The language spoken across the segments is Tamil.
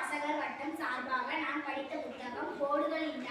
வாசகர் வட்டம் சார்பாக நான் படித்த புத்தகம் கோடுகள் இந்த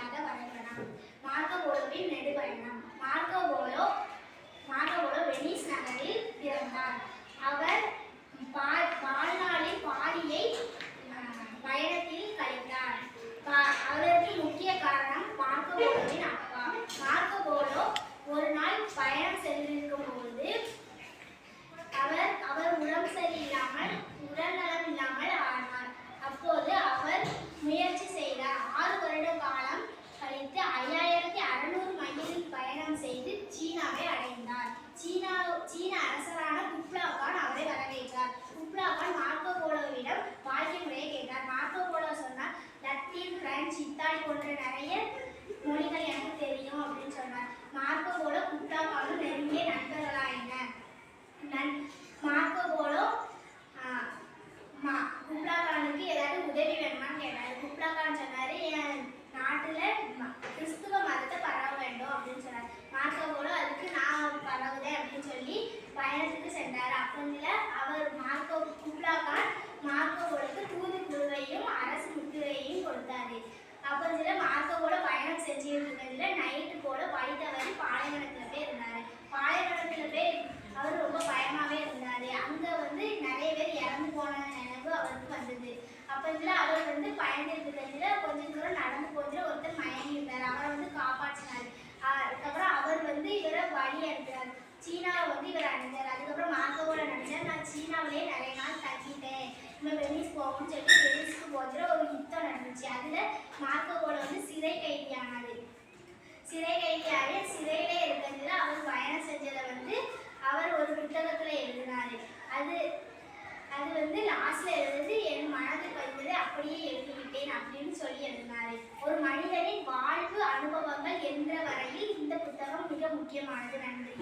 நாட்டில் கிறிஸ்துவ மதத்தை பரவ வேண்டும் அப்படின்னு சொன்னார். மார்க்கோ போல அதுக்கு நான் பரவுதேன் அப்படின்னு சொல்லி பயணத்துக்கு சென்றார். அப்போதில் அவர் Marco Kublai Khan Khan Marco தூது குழுவையும் அரசு முத்திரையையும் கொடுத்தாரு. அப்போதில் மார்க்கோ போல பயணம் செஞ்சுட்டு இருக்கிறதுல நைட்டு போல வழி தவறி பாலைவனத்தில் போய் இருந்தார். பாலைவனத்தில் போய் அவர் ரொம்ப பயமாவே இருந்தாரு. அங்க வந்து நிறைய பேர் இறந்து போன நினைவு அவருக்கு வந்தது. அப்ப அவர் வந்து பயந்துருக்கிறதுல நினைச்சார் நான் நிறைய நாள் தங்கிட்டேன் நம்ம வெனிஸ் போகணும்னு சொல்லி வெனிஸ்க்கு போகிற ஒரு யுத்தம் நடந்துச்சு. அதில் மார்க்கோவோட வந்து சிறை கைதியானாரு சிறை கைதியாகி சிறையிலே இருக்கிறதுல அவர் பயணம் செஞ்சதை வந்து அவர் ஒரு புத்தகத்தில் எழுதினார். அது அது வந்து லாஸ்ட்ல எழுதுறது என் மனதில் பதிந்தது அப்படியே எழுதிவிட்டேன் அப்படின்னு சொல்லி எழுதினாரு. ஒரு மனிதனின் வாழ்வு அனுபவங்கள் என்ற வரையில் இந்த புத்தகம் மிக முக்கியமானது. நன்றி.